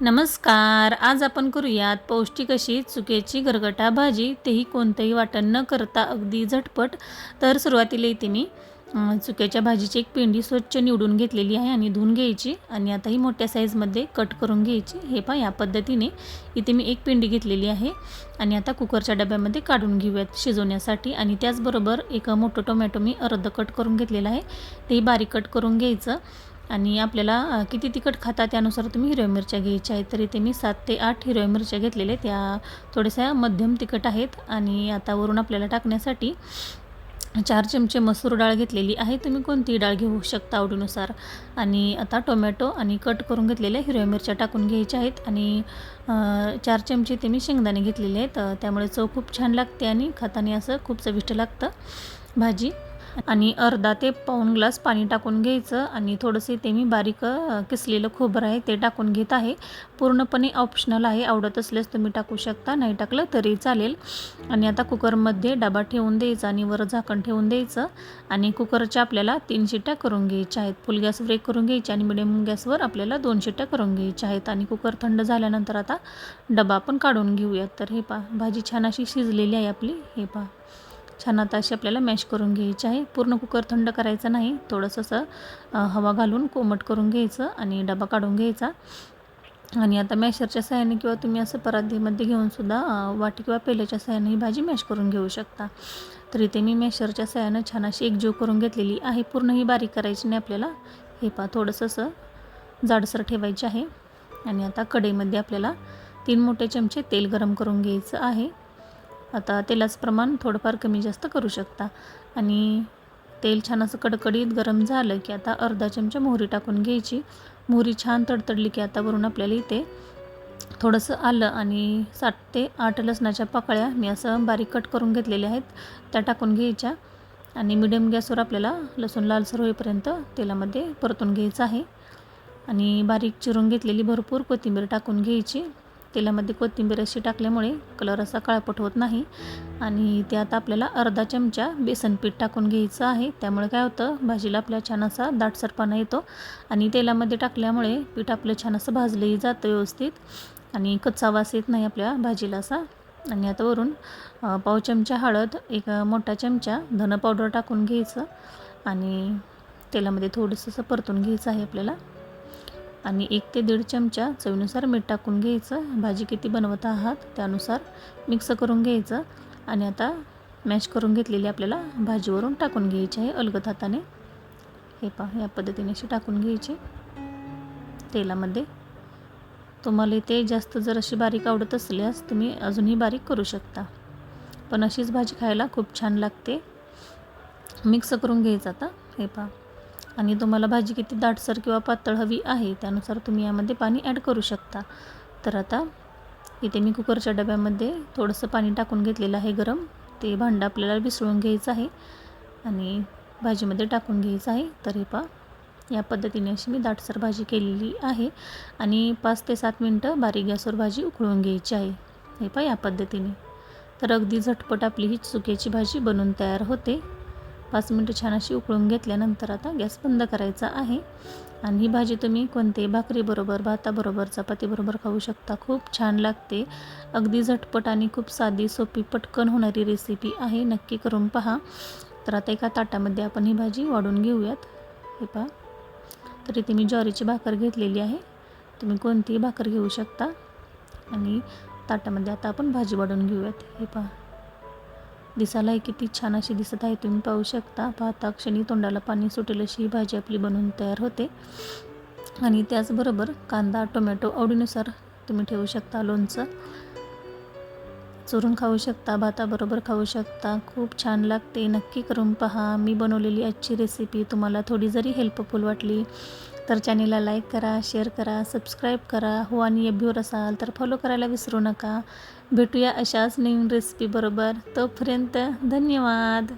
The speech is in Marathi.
नमस्कार आज आपण करूयात पौष्टिक अशी चुक्याची गरगटा भाजी. तेही कोणतंही वाटण न करता अगदी झटपट. तर सुरुवातीला इथे मी. चुक्याच्या भाजीची एक पेंडी स्वच्छ निवडून घेतलेली आहे आणि धुवून घ्यायची आणि आता ही मोठ्या साईजमध्ये कट करून घ्यायची. हे पहा या पद्धतीने इथे मी एक पेंडी घेतलेली आहे आणि आता कुकरच्या डब्यामध्ये काढून घेऊयात शिजवण्यासाठी. आणि त्याचबरोबर एक मोठं टोमॅटो मी अर्ध कट करून घेतलेलं आहे. तेही बारीक कट करून घ्यायचं. आणि आपल्याला किती तिखट खाता त्यानुसार तुम्ही हिरव्या मिरच्या घ्यायच्या आहेत. तर इथे मी सात ते आठ हिरव्या मिरच्या घेतलेल्या आहेत. त्या थोड्याशा मध्यम तिखट आहेत. आणि आता वरून आपल्याला टाकण्यासाठी चार चमचे मसूर डाळ घेतलेली आहे. तुम्ही कोणतीही डाळ घेऊ शकता आवडीनुसार. आणि आता टोमॅटो आणि कट करून घेतलेल्या हिरव्या मिरच्या टाकून घ्यायच्या आहेत. आणि चार चमचे ते मी शेंगदाणे घेतलेले आहेत. त्यामुळे चव खूप छान लागते आणि खाताने असं खूप चविष्ट लागतं. भाजी आणि अर्धा ते पाऊण ग्लास पाणी टाकून घ्यायचं आणि थोडंसं ते मी बारीक किसलेलं खोबरं आहे ते टाकून घेत आहे. पूर्णपणे ऑप्शनल आहे आवडत असल्यास तुम्ही टाकू शकता नाही टाकलं तरी चालेल. आणि आता कुकरमध्ये डबा ठेवून द्यायचा आणि वर झाकण ठेवून द्यायचं. आणि कुकरच्या आपल्याला तीन शिट्ट्या करून घ्यायच्या आहेत. फुल गॅसवर एक करून घ्यायची आणि मिडियम गॅसवर आपल्याला दोन शिट्ट्या करून घ्यायच्या आहेत. आणि कुकर थंड झाल्यानंतर आता डबा आपण काढून घेऊयात. तर हे पहा भाजी छान अशी शिजलेली आहे आपली. हे पहा. छान आता अशी आपल्याला मॅश करून घ्यायची आहे. पूर्ण कुकर थंड करायचं नाही. थोडंसं असं हवा घालून कोमट करून घ्यायचं आणि डबा काढून घ्यायचा. आणि आता मॅशरच्या सहाय्याने किंवा तुम्ही असं परातीमध्ये घेऊन सुद्धा वाटी किंवा पेल्याच्या सहाय्याने ही भाजी मॅश करून घेऊ शकता. तर इथे मी मॅशरच्या सहाय्यानं छान अशी एकजीव करून घेतलेली आहे. पूर्ण ही बारीक करायची नाही आपल्याला. हे पहा थोडंसं असं जाडसर ठेवायचे आहे. आणि आता कढईमध्ये आपल्याला तीन मोठे चमचे तेल गरम करून घ्यायचं आहे. आता तेलाचं प्रमाण थोडंफार कमी जास्त करू शकता. आणि तेल छान असं कडकडीत गरम झालं की आता अर्धा चमचा मोहरी टाकून घ्यायची. मोहरी छान तडतडली की आता वरून आपल्याला इथे थोडंसं आलं आणि सात ते आठ लसणाच्या पाकळ्या मी असं बारीक कट करून घेतलेल्या आहेत त्या टाकून घ्यायच्या. आणि मिडियम गॅसवर आपल्याला लसूण लालसर होईपर्यंत तेलामध्ये परतून घ्यायचं आहे. आणि बारीक चिरून घेतलेली भरपूर कोथिंबीर टाकून घ्यायची. तेलामध्ये कोथिंबीर अशी टाकल्यामुळे कलर असा काळपट होत नाही. आणि त्यात आपल्याला अर्धा चमचा बेसन पीठ टाकून घ्यायचं आहे. त्यामुळे काय होतं भाजीला आपल्या छान असा दाटसरपणा येतो. आणि तेलामध्ये टाकल्यामुळे पीठ आपलं छान असं भाजलंही जातं व्यवस्थित. आणि कच्चा वास येत नाही आपल्या भाजीला असा. आणि आता वरून पाव चमचा हळद एक मोठा चमचा धनं पावडर टाकून घ्यायचं. आणि तेलामध्ये थोडंसं असं परतून घ्यायचं आहे आपल्याला. आणि एक ते दीड चमचा चवीनुसार मीठ टाकून घ्यायचं. भाजी किती बनवत आहात त्यानुसार मिक्स करून घ्यायचं. आणि आता मॅश करून घेतलेली आपल्याला भाजीवरून टाकून घ्यायची आहे अलगद हाताने. हे पहा या पद्धतीने अशी टाकून घ्यायची तेलामध्ये. तुम्हाला ते जास्त जर अशी बारीक आवडत असल्यास तुम्ही अजूनही बारीक करू शकता. पण अशीच भाजी खायला खूप छान लागते. मिक्स करून घ्यायचं आता. हे पहा. आणि तुम्हाला भाजी किती दाटसर किंवा पातळ हवी आहे त्यानुसार तुम्ही यामध्ये पाणी ॲड करू शकता. तर आता इथे मी कुकरच्या डब्यामध्ये थोडंसं पाणी टाकून घेतलेलं आहे गरम. ते भांडं आपल्याला विसळून घ्यायचं आहे आणि भाजीमध्ये टाकून घ्यायचं आहे. तर हे पहा या पद्धतीने अशी मी दाटसर भाजी केलेली आहे आणि पाच ते सात मिनटं बारीक गॅसवर भाजी उकळून घ्यायची आहे. हे पहा या पद्धतीने. तर अगदी झटपट आपली ही चुक्याची भाजी बनून तयार होते. पाच मिनटं छान अशी उकळून घेतल्यानंतर आता गॅस बंद करायचा आहे. आणि ही भाजी तुम्ही कोणत्याही भाकरीबरोबर भाताबरोबर चपातीबरोबर खाऊ शकता. खूप छान लागते. अगदी झटपट आणि खूप साधी सोपी पटकन होणारी रेसिपी आहे. नक्की करून पहा. तर आता एका ताटामध्ये आपण ही भाजी वाढून घेऊयात. हे पहा. तर इथे मी ज्वारीची भाकर घेतलेली आहे. तुम्ही कोणतीही भाकर घेऊ शकता. आणि ताटामध्ये आता आपण भाजी वाढून घेऊयात. हे पहा. दिसायला किती छान अशी दिसत आहे. तुम्ही पाहू शकता. पाहता क्षणी तोंडाला पाणी सुटेल अशी ही भाजी आपली बनवून तयार होते. आणि त्याचबरोबर कांदा टोमॅटो आवडीनुसार तुम्ही ठेवू शकता लोणचं. चुरून खाऊ शकता भाताबरोबर खाऊ शकता. खूप छान लागते. नक्की करून पहा. मी बनवलेली आजची रेसिपी तुम्हाला थोडी जरी हेल्पफुल वाटली तर चॅनेलला लाईक करा शेअर करा सबस्क्राईब करा. हो आणि एभ्यूर असाल तर फॉलो करायला विसरू नका. भेटूया अशाच नवीन रेसिपीबरोबर तोपर्यंत धन्यवाद.